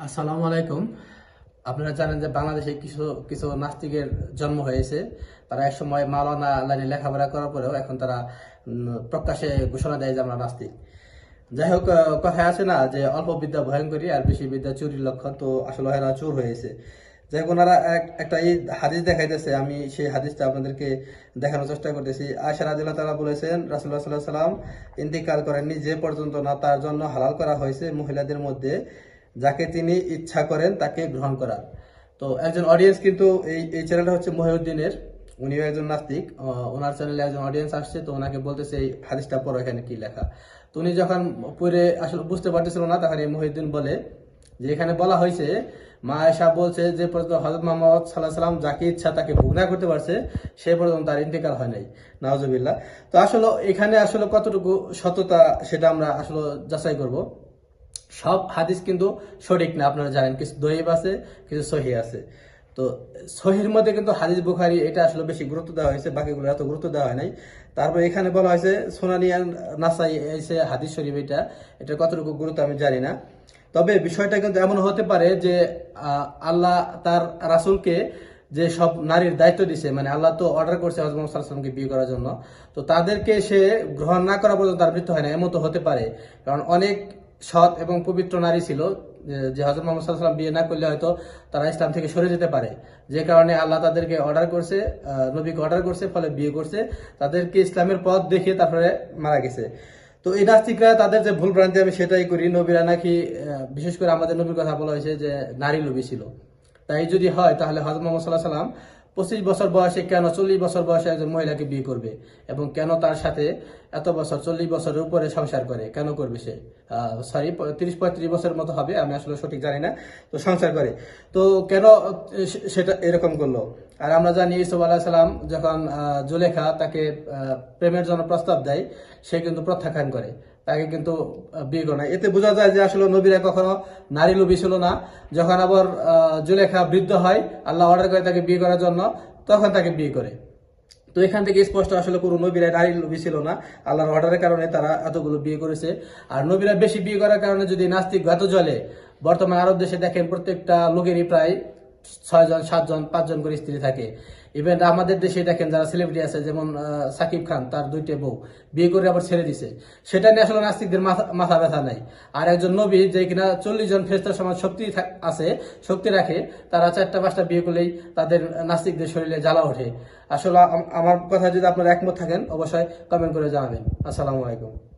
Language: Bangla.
আসসালামু আলাইকুম। আপনারা জানেন যে বাংলাদেশে কিছু কিছু নাস্তিকের জন্ম হয়েছে। তারা এক সময় মাওলানা লাইনে লেখাপড়া করার পরেও এখন তারা প্রকাশ্যে ঘোষণা দেয় যে আমরা নাস্তিক। যাই হোক কথায় আছে না যে অল্প বিদ্যা ভয়ঙ্করী আর বেশি বিদ্যা চুরির লক্ষণ তো আসলে এরা চোর হয়েছে। যাই হোক ওনারা এক- একটা এই হাদিস দেখাইতেছে, আমি সেই হাদিসটা আপনাদেরকে দেখানোর চেষ্টা করতেছি। আয়সা রাদিল্লাহ তালা বলেছেন রাসুল্লাহ সাল্লাহ সাল্লাম ইন্তিকাল করেননি যে পর্যন্ত না তার জন্য হালাল করা হয়েছে মহিলাদের মধ্যে। যাকে তিনি ইচ্ছা করেন তাকে গ্রহণ করার তো একজন অডিয়েন্স কিন্তু এই এই চ্যানেলটা হচ্ছে মহিউদ্দিনের। উনিও একজন নাস্তিক। ওনার চ্যানেলে একজন অডিয়েন্স আসছে, তো ওনাকে বলতেছে এই হাদিসটা পড়ো এখানে কি লেখা। তো উনি যখন পড়ে আসলে বুঝতে পারতেছিল না, তখন এই মহিউদ্দিন বলে যে এখানে বলা হয়েছে, মা আয়েশা বলছে যে পর্যন্ত হজরত মোহাম্মদ সাল্লাহ সাল্লাম যাকে ইচ্ছা তাকে ভোগ না করতে পারছে, সে পর্যন্ত তার ইন্তেকাল হয় নাই। নওয়াজবিল্লাহ তো আসলে এখানে আসলে কতটুকু সততা সেটা আমরা আসলে যাচাই করব। সব হাদিস কিন্তু সঠিক না, আপনারা জানেন কিছু দহিব আছে, কিছু সহি আছে। তো সহির মধ্যে কিন্তু হাদিস বুখারি এটা আসলে বেশি গুরুত্ব দেওয়া হয়েছে, বাকিগুলো এত গুরুত্ব দেওয়া হয় নাই। তারপর এখানে বলা হয়েছে সোনানিয়ান নাসাই এসে হাদিস শরীফ এটা এটা কতটুকু গুরুত্ব আমি জানি না। তবে বিষয়টা কিন্তু এমন হতে পারে যে আল্লাহ তার রাসূলকে যে সব নারীর দায়িত্ব দিছে মানে আল্লাহ তো অর্ডার করছে আলাইহি ওয়াসাল্লামকে বিয়ে করার জন্য, তো তাদেরকে সে গ্রহণ না করা পর্যন্ত তার মৃত্যু হয় না এমন তো হতে পারে। কারণ অনেক সৎ এবং পবিত্র নারী ছিল, যে- হজরত মোহাম্মদ ওয়াসাল্লাম বিয়ে না করলে হয়তো তারা ইসলাম থেকে সরে যেতে পারে। যে কারণে আল্লাহ তাদেরকে অর্ডার করছে নবীকে অর্ডার করছে, ফলে বিয়ে করছে। তাদেরকে ইসলামের পথ দেখিয়ে তারপরে মারা গেছে। তো এই নাস্তিকরা তাদের যে ভুল ভ্রান্তি আমি সেটাই করি। নবীরা নাকি বিশেষ করে আমাদের নবীর কথা বলা হয়েছে যে নারী লোভী ছিল। তাই যদি হয় তাহলে হজরত মোহাম্মদ সাল্লাহ সাল্লাম পঁচিশ বছর বয়সে কেন চল্লিশ বছর বয়সে একজন মহিলাকে বিয়ে করবে? এবং কেন তার সাথে এত বছর, চল্লিশ বছরের উপরে সংসার করে? কেন করবে সে? সরি তিরিশ পঁয়ত্রিশ বছরের মতো হবে, আমি আসলে সঠিক জানি না। তো সংসার করে। তো কেন সেটা এরকম করল? আর আমরা জানি ইসুফ আলাহ সাল্লাম যখন জুলেখা তাকে প্রেমের জন্য প্রস্তাব দেয়, সে কিন্তু প্রত্যাখ্যান করে। তাকে কিন্তু বিয়ে করে না এতে বোঝা যায় যে আসলে নবীরা কখনো নারী লোভী ছিল না। যখন আবার জুলেখা বৃদ্ধ হয়, আল্লাহ অর্ডার করে তাকে বিয়ে করার জন্য, তখন তাকে বিয়ে করে। তো এখান থেকে স্পষ্ট আসলে কোনো নবীরা নারী লোভী ছিল না। আল্লাহর অর্ডারের কারণে তারা এতগুলো বিয়ে করেছে। আর নবীরা বেশি বিয়ে করার কারণে যদি নাস্তিক গাত জলে বর্তমান আরব দেশে দেখেন প্রত্যেকটা লোকেরই প্রায় ছয়জন, সাতজন, পাঁচজন করে স্ত্রী থাকে। ইভেন আমাদের দেশে দেখেন যারা সেলিব্রিটি আছে, যেমন সাকিব খান, তার দুইটা বউ, বিয়ে করে আবার ছেড়ে দিছে। সেটা নিয়ে আসলে নাস্তিকদের মাথা ব্যথা নাই। আর একজন নবী যে কিনা চল্লিশ জন ফেরস্তার সমাজ শক্তি আছে, শক্তি রাখে, তারা চারটা, পাঁচটা বিয়ে করলেই তাদের নাস্তিকদের শরীরে জ্বালা ওঠে। আসলে আমার কথা যদি আপনারা একমত থাকেন, অবশ্যই কমেন্ট করে জানাবেন। আসসালামু আলাইকুম।